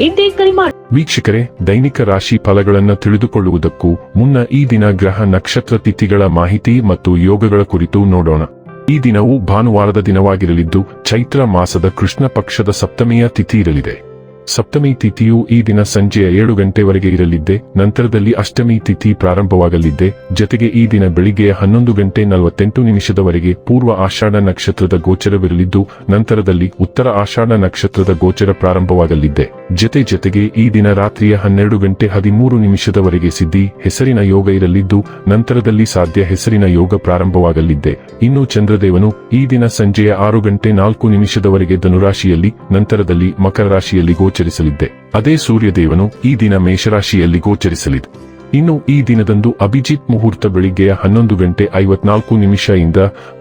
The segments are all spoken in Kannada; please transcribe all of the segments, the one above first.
ಎಂದೇ ಕರೆ ಮಾಡಿ ವೀಕ್ಷಕರೇ, ದೈನಿಕ ರಾಶಿ ಫಲಗಳನ್ನು ತಿಳಿದುಕೊಳ್ಳುವುದಕ್ಕೂ ಮುನ್ನ ಈ ದಿನ ಗ್ರಹ ನಕ್ಷತ್ರ ತಿಥಿಗಳ ಮಾಹಿತಿ ಮತ್ತು ಯೋಗಗಳ ಕುರಿತು ನೋಡೋಣ. ಈ ದಿನವು ಭಾನುವಾರದ ದಿನವಾಗಿರಲಿದ್ದು, ಚೈತ್ರ ಮಾಸದ ಕೃಷ್ಣ ಪಕ್ಷದ ಸಪ್ತಮಿಯ ತಿಥಿ ಇರಲಿದೆ. ಸಪ್ತಮಿ ತಿಥಿಯು ಈ ದಿನ ಸಂಜೆಯ ಏಳು ಗಂಟೆವರೆಗೆ ಇರಲಿದ್ದೆ, ನಂತರದಲ್ಲಿ ಅಷ್ಟಮಿ ತಿಥಿ ಪ್ರಾರಂಭವಾಗಲಿದ್ದೆ, ಜತೆಗೆ ಈ ದಿನ ಬೆಳಿಗ್ಗೆಯ ಹನ್ನೊಂದು ಗಂಟೆ ನಲವತ್ತೆಂಟು ನಿಮಿಷದವರೆಗೆ ಪೂರ್ವ ಆಷಾಢ ನಕ್ಷತ್ರದ ಗೋಚರವಿರಲಿದ್ದು, ನಂತರದಲ್ಲಿ ಉತ್ತರ ಆಷಾಢ ನಕ್ಷತ್ರದ ಗೋಚರ ಪ್ರಾರಂಭವಾಗಲಿದ್ದೆ. ಜತೆ ಜತೆಗೆ ಈ ದಿನ ರಾತ್ರಿಯ ಹನ್ನೆರಡು ಗಂಟೆ ಹದಿಮೂರು ನಿಮಿಷದವರೆಗೆ ಸಿದ್ಧಿ ಹೆಸರಿನ ಯೋಗ ಇರಲಿದ್ದು, ನಂತರದಲ್ಲಿ ಸಾಧ್ಯ ಹೆಸರಿನ ಯೋಗ ಪ್ರಾರಂಭವಾಗಲಿದ್ದೆ. ಇನ್ನು ಚಂದ್ರದೇವನು ಈ ದಿನ ಸಂಜೆಯ ಆರು ಗಂಟೆ ನಾಲ್ಕು ನಿಮಿಷದವರೆಗೆ ಧನುರಾಶಿಯಲ್ಲಿ, ನಂತರದಲ್ಲಿ ಮಕರ ರಾಶಿಯಲ್ಲಿ ಗೋಚರಿಸಲಿದ್ದೆ. ಅದೇ ಸೂರ್ಯದೇವನು ಈ ದಿನ ಮೇಷರಾಶಿಯಲ್ಲಿ ಗೋಚರಿಸಲಿದೆ. ಇನ್ನು ಈ ದಿನದಂದು ಅಭಿಜಿತ್ ಮುಹೂರ್ತ ಬೆಳಿಗ್ಗೆಯ ಹನ್ನೊಂದು ಗಂಟೆ ಐವತ್ನಾಲ್ಕು ನಿಮಿಷ ಇಂದ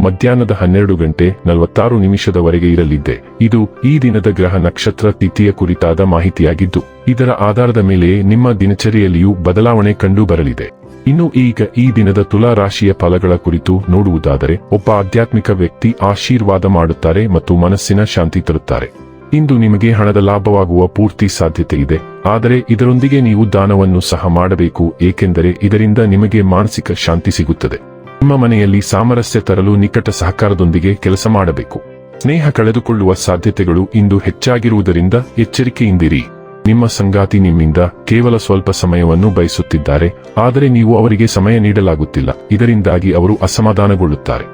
ಮಧ್ಯಾಹ್ನದ ಹನ್ನೆರಡು ಗಂಟೆ ನಲವತ್ತಾರು ನಿಮಿಷದವರೆಗೆ ಇರಲಿದ್ದೆ. ಇದು ಈ ದಿನದ ಗ್ರಹ ನಕ್ಷತ್ರ ತಿಥಿಯ ಕುರಿತಾದ ಮಾಹಿತಿಯಾಗಿದ್ದು, ಇದರ ಆಧಾರದ ಮೇಲೆ ನಿಮ್ಮ ದಿನಚರಿಯಲ್ಲಿಯೂ ಬದಲಾವಣೆ ಕಂಡು ಬರಲಿದೆ. ಇನ್ನು ಈಗ ಈ ದಿನದ ತುಲಾ ರಾಶಿಯ ಫಲಗಳ ಕುರಿತು ನೋಡುವುದಾದರೆ, ಒಬ್ಬ ಆಧ್ಯಾತ್ಮಿಕ ವ್ಯಕ್ತಿ ಆಶೀರ್ವಾದ ಮಾಡುತ್ತಾರೆ ಮತ್ತು ಮನಸ್ಸಿನ ಶಾಂತಿ ತರುತ್ತಾರೆ. ಇಂದು ನಿಮಗೆ ಹಣದ ಲಾಭವಾಗುವ ಪೂರ್ತಿ ಸಾಧ್ಯತೆ ಇದೆ ಆದರೆ ಇದರೊಂದಿಗೆ ನೀವು ದಾನವನ್ನು ಸಹ ಮಾಡಬೇಕು, ಏಕೆಂದರೆ ಇದರಿಂದ ನಿಮಗೆ ಮಾನಸಿಕ ಶಾಂತಿ ಸಿಗುತ್ತದೆ. ನಿಮ್ಮ ಮನೆಯಲ್ಲಿ ಸಾಮರಸ್ಯ ತರಲು ನಿಕಟ ಸಹಕಾರದೊಂದಿಗೆ ಕೆಲಸ ಮಾಡಬೇಕು. ಸ್ನೇಹ ಕಳೆದುಕೊಳ್ಳುವ ಸಾಧ್ಯತೆಗಳು ಇಂದು ಹೆಚ್ಚಾಗಿರುವುದರಿಂದ ಎಚ್ಚರಿಕೆಯಿಂದಿರಿ. ನಿಮ್ಮ ಸಂಗಾತಿ ನಿಮ್ಮಿಂದ ಕೇವಲ ಸ್ವಲ್ಪ ಸಮಯವನ್ನು ಬಯಸುತ್ತಿದ್ದಾರೆ, ಆದರೆ ನೀವು ಅವರಿಗೆ ಸಮಯ ನೀಡಲಾಗುತ್ತಿಲ್ಲ. ಇದರಿಂದಾಗಿ ಅವರು ಅಸಮಾಧಾನಗೊಳ್ಳುತ್ತಾರೆ.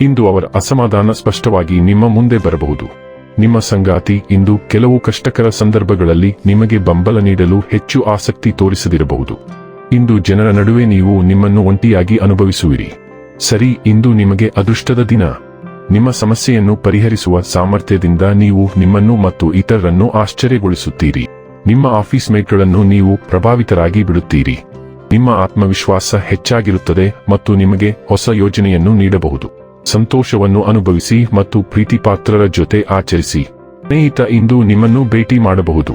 ಇಂದು ಅವರ ಅಸಮಾಧಾನ ಸ್ಪಷ್ಟವಾಗಿ ನಿಮ್ಮ ಮುಂದೆ ಬರಬಹುದು. ನಿಮ್ಮ ಸಂಗಾತಿ ಇಂದು ಕೆಲವು ಕಷ್ಟಕರ ಸಂದರ್ಭಗಳಲ್ಲಿ ನಿಮಗೆ ಬೆಂಬಲ ನೀಡಲು ಹೆಚ್ಚು ಆಸಕ್ತಿ ತೋರಿಸದಿರಬಹುದು. ಇಂದು ಜನರ ನಡುವೆ ನೀವು ನಿಮ್ಮನ್ನು ಒಂಟಿಯಾಗಿ ಅನುಭವಿಸುವಿರಿ. ಸರಿ, ಇಂದು ನಿಮಗೆ ಅದೃಷ್ಟದ ದಿನ. ನಿಮ್ಮ ಸಮಸ್ಯೆಯನ್ನು ಪರಿಹರಿಸುವ ಸಾಮರ್ಥ್ಯದಿಂದ ನೀವು ನಿಮ್ಮನ್ನು ಮತ್ತು ಇತರರನ್ನು ಆಶ್ಚರ್ಯಗೊಳಿಸುತ್ತೀರಿ. ನಿಮ್ಮ ಆಫೀಸ್ ಮೇಟ್ಗಳನ್ನು ನೀವು ಪ್ರಭಾವಿತರಾಗಿ ಬಿಡುತ್ತೀರಿ. ನಿಮ್ಮ ಆತ್ಮವಿಶ್ವಾಸ ಹೆಚ್ಚಾಗಿರುತ್ತದೆ ಮತ್ತು ನಿಮಗೆ ಹೊಸ ಯೋಜನೆಯನ್ನು ನೀಡಬಹುದು. ಸಂತೋಷವನ್ನು ಅನುಭವಿಸಿ ಮತ್ತು ಪ್ರೀತಿಪಾತ್ರರ ಜೊತೆ ಆಚರಿಸಿ. ಸ್ನೇಹಿತ ಇಂದು ನಿಮ್ಮನ್ನು ಭೇಟಿ ಮಾಡಬಹುದು.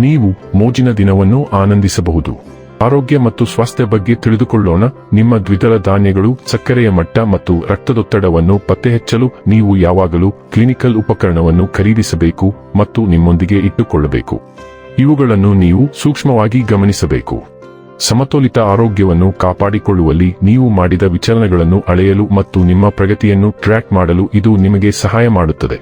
ನೀವು ಮೋಜಿನ ದಿನವನ್ನು ಆನಂದಿಸಬಹುದು. ಆರೋಗ್ಯ ಮತ್ತು ಸ್ವಾಸ್ಥ್ಯ ಬಗ್ಗೆ ತಿಳಿದುಕೊಳ್ಳೋಣ. ನಿಮ್ಮ ದ್ವಿದಳ ಧಾನ್ಯಗಳು, ಸಕ್ಕರೆಯ ಮಟ್ಟ ಮತ್ತು ರಕ್ತದೊತ್ತಡವನ್ನು ಪತ್ತೆಹಚ್ಚಲು ನೀವು ಯಾವಾಗಲೂ ಕ್ಲಿನಿಕಲ್ ಉಪಕರಣವನ್ನು ಖರೀದಿಸಬೇಕು ಮತ್ತು ನಿಮ್ಮೊಂದಿಗೆ ಇಟ್ಟುಕೊಳ್ಳಬೇಕು. ಇವುಗಳನ್ನು ನೀವು ಸೂಕ್ಷ್ಮವಾಗಿ ಗಮನಿಸಬೇಕು. ಸಮತೋಲಿತ ಆರೋಗ್ಯವನ್ನು ಕಾಪಾಡಿಕೊಳ್ಳುವಲ್ಲಿ ನೀವು ಮಾಡಿದ ವಿಚಲನಗಳನ್ನು ಅಳೆಯಲು ಮತ್ತು ನಿಮ್ಮ ಪ್ರಗತಿಯನ್ನು ಟ್ರ್ಯಾಕ್ ಮಾಡಲು ಇದು ನಿಮಗೆ ಸಹಾಯ ಮಾಡುತ್ತದೆ.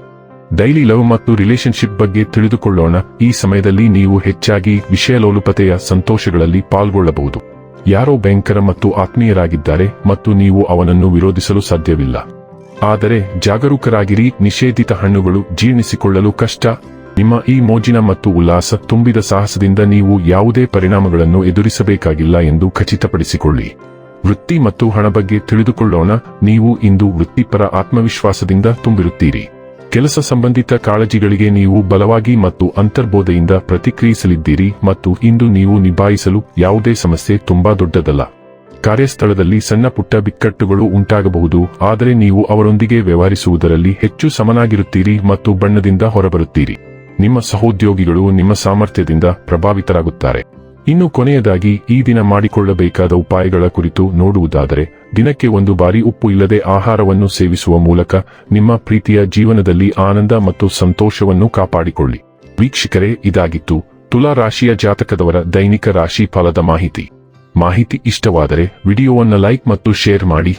ಡೈಲಿ ಲವ್ ಮತ್ತು ರಿಲೇಶನ್ಶಿಪ್ ಬಗ್ಗೆ ತಿಳಿದುಕೊಳ್ಳೋಣ. ಈ ಸಮಯದಲ್ಲಿ ನೀವು ಹೆಚ್ಚಾಗಿ ವಿಷಯಲೋಲುಪತೆಯ ಸಂತೋಷಗಳಲ್ಲಿ ಪಾಲ್ಗೊಳ್ಳಬಹುದು. ಯಾರೋ ಭಯಂಕರ ಮತ್ತು ಆತ್ಮೀಯರಾಗಿದ್ದಾರೆ ಮತ್ತು ನೀವು ಅವನನ್ನು ವಿರೋಧಿಸಲು ಸಾಧ್ಯವಿಲ್ಲ. ಆದರೆ ಜಾಗರೂಕರಾಗಿರಿ. ನಿಷೇಧಿತ ಹಣ್ಣುಗಳು ಜೀರ್ಣಿಸಿಕೊಳ್ಳಲು ಕಷ್ಟ. ನಿಮ್ಮ ಈ ಮೋಜಿನ ಮತ್ತು ಉಲ್ಲಾಸ ತುಂಬಿದ ಸಾಹಸದಿಂದ ನೀವು ಯಾವುದೇ ಪರಿಣಾಮಗಳನ್ನು ಎದುರಿಸಬೇಕಾಗಿಲ್ಲ ಎಂದು ಖಚಿತಪಡಿಸಿಕೊಳ್ಳಿ. ವೃತ್ತಿ ಮತ್ತು ಹಣ ಬಗ್ಗೆ ತಿಳಿದುಕೊಳ್ಳೋಣ, ನೀವು ಇಂದು ವೃತ್ತಿಪರ ಆತ್ಮವಿಶ್ವಾಸದಿಂದ ತುಂಬಿರುತ್ತೀರಿ. ಕೆಲಸ ಸಂಬಂಧಿತ ಕಾಳಜಿಗಳಿಗೆ ನೀವು ಬಲವಾಗಿ ಮತ್ತು ಅಂತರ್ಬೋಧೆಯಿಂದ ಪ್ರತಿಕ್ರಿಯಿಸಲಿದ್ದೀರಿ ಮತ್ತು ಇಂದು ನೀವು ನಿಭಾಯಿಸಲು ಯಾವುದೇ ಸಮಸ್ಯೆ ತುಂಬಾ ದೊಡ್ಡದಲ್ಲ. ಕಾರ್ಯಸ್ಥಳದಲ್ಲಿ ಸಣ್ಣ ಪುಟ್ಟ ಬಿಕ್ಕಟ್ಟುಗಳು ಉಂಟಾಗಬಹುದು, ಆದರೆ ನೀವು ಅವರೊಂದಿಗೆ ವ್ಯವಹರಿಸುವುದರಲ್ಲಿ ಹೆಚ್ಚು ಸಮನಾಗಿರುತ್ತೀರಿ ಮತ್ತು ಬಣ್ಣದಿಂದ ಹೊರಬರುತ್ತೀರಿ. ನಿಮ್ಮ ಸಹೋದ್ಯೋಗಿಗಳು ನಿಮ್ಮ ಸಾಮರ್ಥ್ಯದಿಂದ ಪ್ರಭಾವಿತರಾಗುತ್ತಾರೆ. ಇನ್ನು ಕೊನೆಯದಾಗಿ, ಈ ದಿನ ಮಾಡಿಕೊಳ್ಳಬೇಕಾದ ಉಪಾಯಗಳ ಕುರಿತು ನೋಡುವುದಾದರೆ, ದಿನಕ್ಕೆ ಒಂದು ಬಾರಿ ಉಪ್ಪು ಇಲ್ಲದೆ ಆಹಾರವನ್ನು ಸೇವಿಸುವ ಮೂಲಕ ನಿಮ್ಮ ಪ್ರೀತಿಯ ಜೀವನದಲ್ಲಿ ಆನಂದ ಮತ್ತು ಸಂತೋಷವನ್ನು ಕಾಪಾಡಿಕೊಳ್ಳಿ. ವೀಕ್ಷಕರೇ, ಇದಾಗಿತ್ತು ತುಲಾ ರಾಶಿಯ ಜಾತಕದವರ ದೈನಿಕ ರಾಶಿ ಫಲದ ಮಾಹಿತಿ. ಮಾಹಿತಿ ಇಷ್ಟವಾದರೆ, ವಿಡಿಯೋವನ್ನು ಲೈಕ್ ಮತ್ತು ಶೇರ್ ಮಾಡಿ.